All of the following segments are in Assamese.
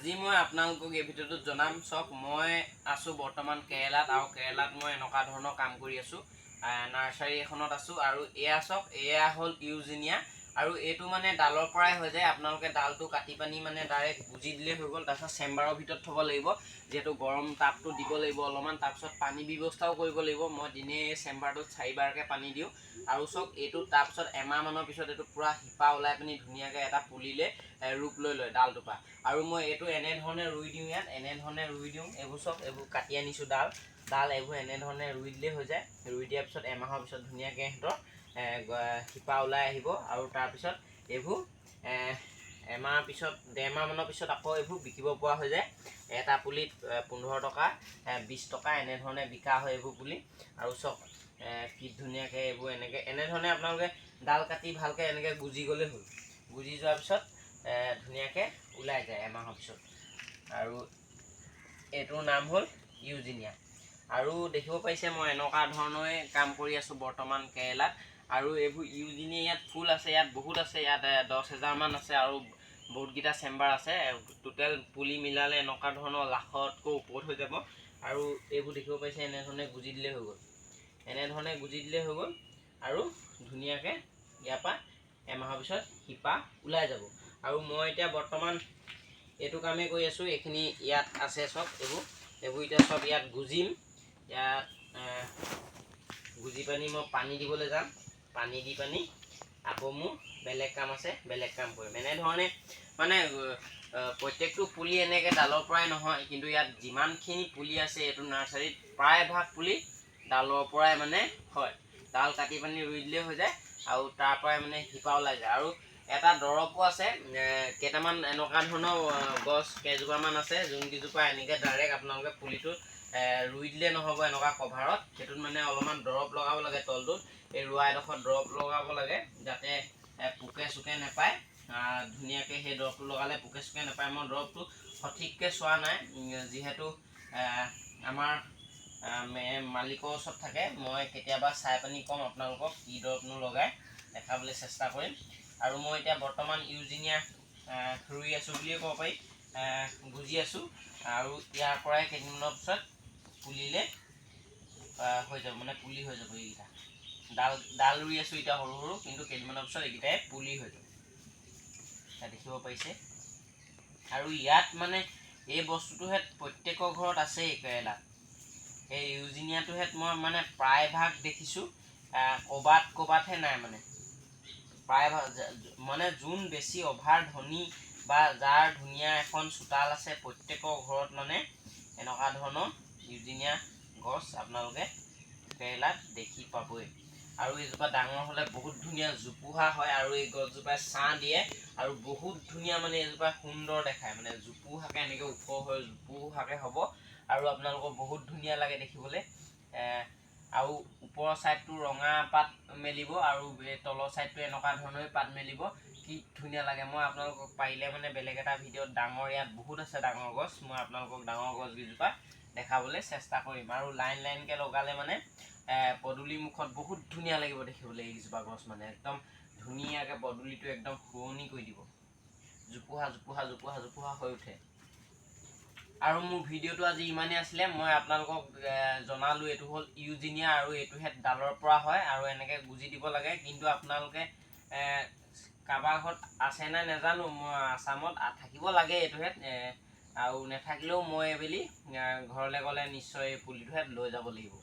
আজি মই আপোনালোকক এই ভিডিঅ'টোত জনাম। চাওক মই আছোঁ বৰ্তমান কেৰেলাত আৰু কেৰেলাত মই এনেকুৱা ধৰণৰ কাম কৰি আছোঁ। নাৰ্চাৰী এখনত আছোঁ আৰু এয়া চাওক এয়া হ'ল ইউজিনিয়া। আৰু এইটো মানে ডালৰ পৰাই হৈ যায়। আপোনালোকে ডালটো কাটি পানি মানে ডাইৰেক্ট গুজি দিলেই হৈ গ'ল। তাৰপিছত চেম্বাৰৰ ভিতৰত থ'ব লাগিব। যিহেতু গৰম তাপটো দিব লাগিব অলপমান। তাৰপিছত পানী ব্যৱস্থাও কৰিব লাগিব। মই দিনে এই চেম্বাৰটোত চাৰিবাৰকৈ পানী দিওঁ। আৰু চাওক, এইটো তাৰপিছত এমাহমানৰ পিছত এইটো পূৰা শিপা ওলাই পিনি ধুনীয়াকৈ এটা পুলিলে ৰূপ লৈ লয় ডালটোপা আৰু মই এইটো এনেধৰণে ৰুই দিওঁ ইয়াত। এনেধৰণে ৰুই দিওঁ। এইবোৰ চাওক, এইবোৰ কাটি আনিছোঁ ডাল। ডাল এইবোৰ এনেধৰণে ৰুই দিলেই হৈ যায়। ৰুই দিয়াৰ পিছত এমাহৰ পিছত ধুনীয়াকৈ সিহঁতৰ শিপা ওলাই আহিব আৰু তাৰপিছত এইবোৰ এমাহ পিছত ডেৰমাহমানৰ পিছত আকৌ এইবোৰ বিকিব পৰা হৈ যায়। এটা পুলিত পোন্ধৰ টকা বিছ টকা এনেধৰণে বিকা হয় এইবোৰ পুলি। আৰু এ, কি ধুনীয়াকৈ এইবোৰ এনেকৈ এনেধৰণে আপোনালোকে ডাল কাটি ভালকৈ এনেকৈ গুজি গ'লেই হ'ল। গুজি যোৱাৰ পিছত ধুনীয়াকৈ ওলাই যায় এমাহৰ পিছত। আৰু এইটোৰ নাম হ'ল ইউজিনিয়া। আৰু দেখিব পাৰিছে মই এনেকুৱা ধৰণৰে কাম কৰি আছোঁ বৰ্তমান কেৰেলাত। আৰু এইবোৰ ইউজিনিয়া ইয়াত ফুল আছে ইয়াত বহুত আছে ইয়াত দহ হেজাৰমান আছে আৰু বহুতকেইটা চেম্বাৰ আছে টোটেল পুলি মিলালে এনেকুৱা ধৰণৰ লাখতকৈ ওপৰত হৈ যাব। আৰু এইবোৰ দেখিব পাৰিছে এনেধৰণে গুজি দিলেই হৈ গ'ল। এনেধৰণে গুজি দিলেই হৈ গ'ল আৰু ধুনীয়াকৈ ইয়াৰ পৰা এমাহৰ পিছত শিপা ওলাই যাব। আৰু মই এতিয়া বৰ্তমান এইটো কামেই কৰি আছোঁ এইখিনি ইয়াত আছে চব এইবোৰ এইবোৰ এতিয়া চব ইয়াত গুজিম। ইয়াত গুজি পানি মই পানী দিবলৈ যাম। পানী দি পানি আকৌ মোৰ বেলেগ কাম আছে বেলেগ কাম কৰিম। এনেধৰণে মানে প্ৰত্যেকটো পুলি এনেকৈ ডালৰ পৰাই নহয় কিন্তু ইয়াত যিমানখিনি পুলি আছে এইটো নাৰ্চাৰীত প্ৰায়ভাগ পুলি ডালৰ পৰাই মানে হয়। ডাল কাটি পানি ৰুই দিলেই হৈ যায় আৰু তাৰ পৰাই মানে শিপা ওলাই যায়। আৰু এটা দৰৱো আছে কেইটামান এনেকুৱা ধৰণৰ গছ কেইজোপামান আছে যোনকেইজোপা এনেকৈ ডাইৰেক্ট আপোনালোকে পুলিটোত এ, ৰুই দিলে নহ'ব এনেকুৱা কভাৰত। সেইটোত মানে অলপমান দৰৱ লগাব লাগে তলটোত। এই ৰোৱা এডোখৰত দৰৱ লগাব লাগে যাতে পোকে চোকে নেপায়। ধুনীয়াকৈ সেই দৰৱটো লগালে পোকে চোকে নেপায়। মই দৰৱটো সঠিককৈ চোৱা নাই। যিহেতু আমাৰ মালিকৰ ওচৰত থাকে। মই কেতিয়াবা চাই পানি ক'ম আপোনালোকক কি দৰৱনো লগাই। দেখাবলৈ চেষ্টা কৰিম। আৰু মই এতিয়া বৰ্তমান ইউজিনিয়া ৰুই আছোঁ বুলিয়ে ক'ব পাৰি। গুজি আছোঁ। আৰু ইয়াৰ পৰাই কেইদিনমানৰ পিছত পুলিলে হৈ যাব মানে পুলি হৈ যাব এইকেইটা। ডাল ডাল ৰুই আছোঁ এতিয়া সৰু সৰু কিন্তু কেইদিনমানৰ পিছত এইকেইটাই পুলি হৈ যাব। এতিয়া দেখিব পাৰিছে। আৰু ইয়াত মানে এই বস্তুটোহে প্ৰত্যেকৰ ঘৰত আছেই কেৰেলাত এই ইউজিনিয়াটোহে মই মানে প্ৰায়ভাগ দেখিছোঁ ক'ৰবাত ক'ৰবাতহে নাই মানে। প্ৰায়ভাগ মানে যোন বেছি অভাৰ ধনী বা যাৰ ধুনীয়া এখন চোতাল আছে প্ৰত্যেকৰ ঘৰত মানে এনেকুৱা ধৰণৰ ইউজিনিয়া গছ আপোনালোকে কেৰেলাত দেখি পাবই। আৰু এইজোপা ডাঙৰ হ'লে বহুত ধুনীয়া জোপোহা হয় আৰু এই গছজোপাই ছাঁ দিয়ে আৰু বহুত ধুনীয়া মানে এইজোপা সুন্দৰ দেখায়। মানে জোপোহাকে এনেকৈ ওখ হৈ জোপোহাকে হ'ব আৰু আপোনালোকৰ বহুত ধুনীয়া লাগে দেখিবলৈ। আৰু ওপৰৰ ছাইডটো ৰঙা পাত মেলিব আৰু তলৰ ছাইডটো এনেকুৱা ধৰণৰে পাত মেলিব। কি ধুনীয়া লাগে। মই আপোনালোকক পাৰিলে মানে বেলেগ এটা ভিডিঅ'ত ডাঙৰ ইয়াত বহুত আছে ডাঙৰ গছ। মই আপোনালোকক ডাঙৰ গছকেইজোপা দেখাবলৈ চেষ্টা কৰিম আৰু লাইন লাইনকৈ লগালে মানে পদূলি মুখত বহুত ধুনীয়া লাগিব দেখিবলৈ এইকেইজোপা গছ মানে। একদম ধুনীয়াকৈ পদূলিটো একদম শুৱনি কৰি দিব। জোপোহা জোপোহা জোপোহা জোপোহা হৈ উঠে। আৰু মোৰ ভিডিঅ'টো আজি ইমানেই আছিলে মই আপোনালোকক জনালোঁ। এইটো হ'ল ইউজিনিয়া আৰু এইটোহে ডালৰ পৰা হয় আৰু এনেকৈ গুজি দিব লাগে। কিন্তু আপোনালোকে কাৰোবাৰ ঘৰত আছে নাই নাজানো মই আছামত থাকিব লাগে এইটোহেঁত আৰু নাথাকিলেও মই এইবেলি এ, ঘৰলৈ গ'লে নিশ্চয় পুলিটোহেঁত লৈ যাব লাগিব।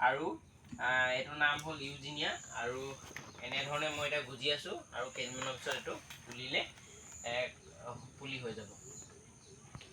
আৰু আহ, এইটোৰ নাম হ'ল ইউজিনিয়া আৰু এনেধৰণে মই এতিয়া গুজি আছোঁ আৰু কেইদিনমানৰ পিছত এইটো পুলিলে পুলি হৈ যাব।